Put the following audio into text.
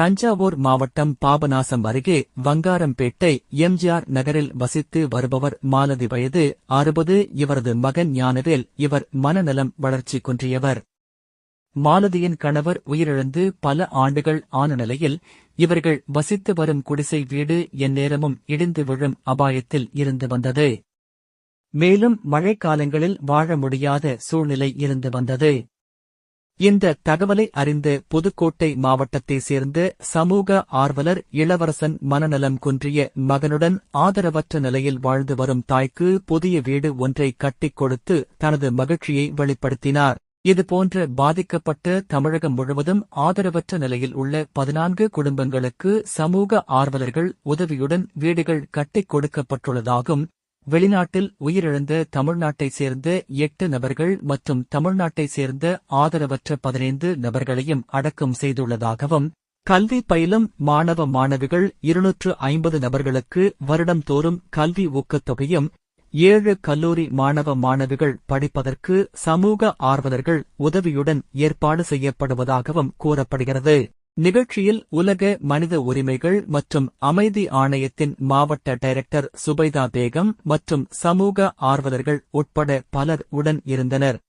தஞ்சாவூர் மாவட்டம் பாபநாசம் அருகே வங்காரம்பேட்டை எம்ஜிஆர் நகரில் வசித்து வருபவர் மாலதி வயது அறுபது. இவரது மகன் ஞானவேல் இவர் மனநலம் வளர்ச்சி குன்றியவர். மாலதியின் கணவர் உயிரிழந்து பல ஆண்டுகள் ஆன நிலையில் இவர்கள் வசித்து வரும் குடிசை வீடு எந்நேரமும் இடிந்து விழும் அபாயத்தில் இருந்து வந்தது. மேலும் மழைக்காலங்களில் வாழ முடியாத சூழ்நிலை இருந்து வந்தது. இந்த தகவலை அறிந்த புதுக்கோட்டை மாவட்டத்தைச் சேர்ந்த சமூக ஆர்வலர் இளவரசன் மனநலம் குன்றிய மகனுடன் ஆதரவற்ற நிலையில் வாழ்ந்து வரும் தாய்க்கு புதிய வீடு ஒன்றை கட்டிக் கொடுத்து தனது மகிழ்ச்சியை வெளிப்படுத்தினார். இதுபோன்ற பாதிக்கப்பட்ட தமிழகம் முழுவதும் ஆதரவற்ற நிலையில் உள்ள பதினான்கு குடும்பங்களுக்கு சமூக ஆர்வலர்கள் உதவியுடன் வீடுகள் கட்டிக் கொடுக்கப்பட்டுள்ளதாகும். வெளிநாட்டில் உயிரிழந்த தமிழ்நாட்டைச் சேர்ந்த எட்டு நபர்கள் மற்றும் தமிழ்நாட்டைச் சேர்ந்த ஆதரவற்ற பதினைந்து நபர்களையும் அடக்கம் செய்துள்ளதாகவும் கல்வி பயிலும் மாணவ மாணவிகள் இருநூற்று ஐம்பது நபர்களுக்கு வருடம்தோறும் கல்வி ஊக்கத்தொகையும் ஏழு கல்லூரி மாணவ மாணவிகள் படிப்பதற்கு சமூக ஆர்வலர்கள் உதவியுடன் ஏற்பாடு செய்யப்படுவதாகவும் கூறப்படுகிறது. நிகழ்ச்சியில் உலக மனித உரிமைகள் மற்றும் அமைதி ஆணையத்தின் மாவட்ட டைரக்டர் சுபைதா பேகம் மற்றும் சமூக ஆர்வலர்கள் உட்பட பலர் உடன் இருந்தனர்.